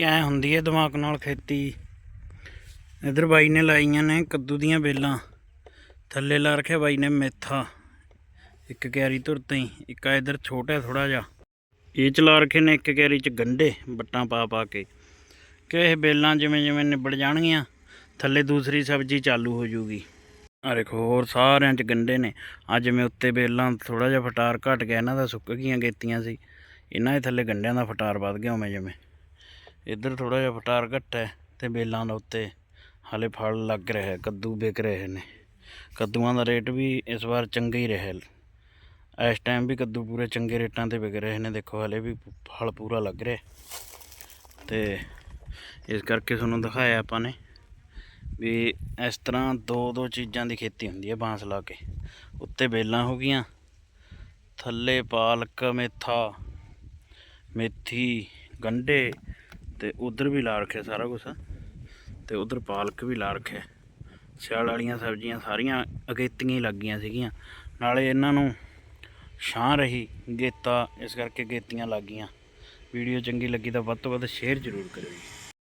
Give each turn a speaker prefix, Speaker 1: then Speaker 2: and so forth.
Speaker 1: ਇਹ ਐ ਹੁੰਦੀ ਹੈ ਦਿਮਾਗ ਨਾਲ ਖੇਤੀ। ਇਧਰ ਬਾਈ ਨੇ ਲਾਈਆਂ ਨੇ ਕੱਦੂ ਦੀਆਂ ਬੇਲਾਂ। ਥੱਲੇ ਲਾ ਰੱਖਿਆ ਬਾਈ ਨੇ ਮੇਥਾ। ਇੱਕ ਕਿਆਰੀ ਧੁਰ ਇੱਕ ਆ ਇਧਰ ਛੋਟਾ ਥੋੜਾ ਜਿਹਾ। ਇਹ ਚਲਾ ਰੱਖੇ ਨੇ ਇੱਕ ਕਿਆਰੀ ਚ ਗੰਡੇ ਬੱਟਾਂ ਪਾ ਪਾ ਕੇ। ਕਿ ਇਹ ਬੇਲਾਂ ਜਿਵੇਂ ਜਿਵੇਂ ਨਿਬੜ ਜਾਣਗੀਆਂ, ਥੱਲੇ ਦੂਸਰੀ ਸਬਜ਼ੀ ਚਾਲੂ ਹੋ ਜੂਗੀ। ਆ ਦੇਖੋ, ਹੋਰ ਸਾਰਿਆਂ ਚ ਗੰਡੇ ਨੇ। ਅੱਜ ਮੈਂ ਉੱਤੇ ਬੇਲਾਂ ਥੋੜਾ ਜਿਹਾ ਫਟਾਰ ਘਟ ਗਿਆ, ਇਹਨਾਂ ਦਾ ਸੁੱਕ ਗਈਆਂ ਗੇਤੀਆਂ ਸੀ। ਇਹਨਾਂ ਦੇ ਥੱਲੇ ਗੰਡਿਆਂ ਦਾ ਫਟਾਰ ਵੱਧ ਗਿਆ ਉਵੇਂ ਜਿਵੇਂ। ਇੱਧਰ ਥੋੜਾ ਜਿਹਾ ਫਟਾਰ ਘੱਟ ਹੈ ਤੇ ਬੇਲਾਂ ਦੇ ਉੱਤੇ ਹਾਲੇ ਫਲ ਲੱਗ ਰਿਹਾ ਕੱਦੂ ਵਿਕ ਰਹੇ ਨੇ। ਕੱਦੂਆਂ ਦਾ ਰੇਟ ਵੀ ਇਸ ਵਾਰ ਚੰਗਾ ਹੀ ਰਿਹਾ। ਇਸ ਟਾਈਮ ਵੀ ਕੱਦੂ ਪੂਰੇ ਚੰਗੇ ਰੇਟਾਂ ਤੇ ਵਿਕ ਰਹੇ ਨੇ, ਦੇਖੋ ਹਲੇ ਵੀ ਫਲ ਪੂਰਾ ਲੱਗ ਰਿਹਾ। ਤੇ ਇਸ ਕਰਕੇ ਤੁਹਾਨੂੰ ਦਿਖਾਇਆ ਆਪਾਂ ਨੇ ਵੀ ਇਸ ਤਰ੍ਹਾਂ ਦੋ ਦੋ ਚੀਜ਼ਾਂ ਦੀ ਖੇਤੀ ਹੁੰਦੀ ਹੈ, ਬਾਂਸ ਲਾ ਕੇ। ਉੱਤੇ ਬੇਲਾਂ ਹੋ ਗਈਆਂ, ਥੱਲੇ ਪਾਲਕ, ਮੇਥਾ, ਮੇਥੀ, ਗੰਢੇ ਤੇ ਉਧਰ ਵੀ ਲਾ ਰੱਖਿਆ ਸਾਰਾ ਕੁਝ ਤੇ ਉਧਰ ਪਾਲਕ ਵੀ ਲਾ ਰੱਖਿਆ। ਸਿਆਲ ਵਾਲੀਆਂ ਸਬਜ਼ੀਆਂ ਸਾਰੀਆਂ ਅਗੇਤੀਆਂ ਹੀ ਲੱਗੀਆਂ ਸੀਗੀਆਂ। ਨਾਲੇ ਇਹਨਾਂ ਨੂੰ ਛਾਂ ਰਹੀ ਗੇਤਾ, ਇਸ ਕਰਕੇ ਗੇਤੀਆਂ ਲੱਗ ਗਈਆਂ ਵੀਡੀਓ ਚੰਗੀ ਲੱਗੀ ਤਾਂ ਵੱਧ ਤੋਂ ਵੱਧ ਸ਼ੇਅਰ ਜ਼ਰੂਰ ਕਰਿਓ ਜੀ।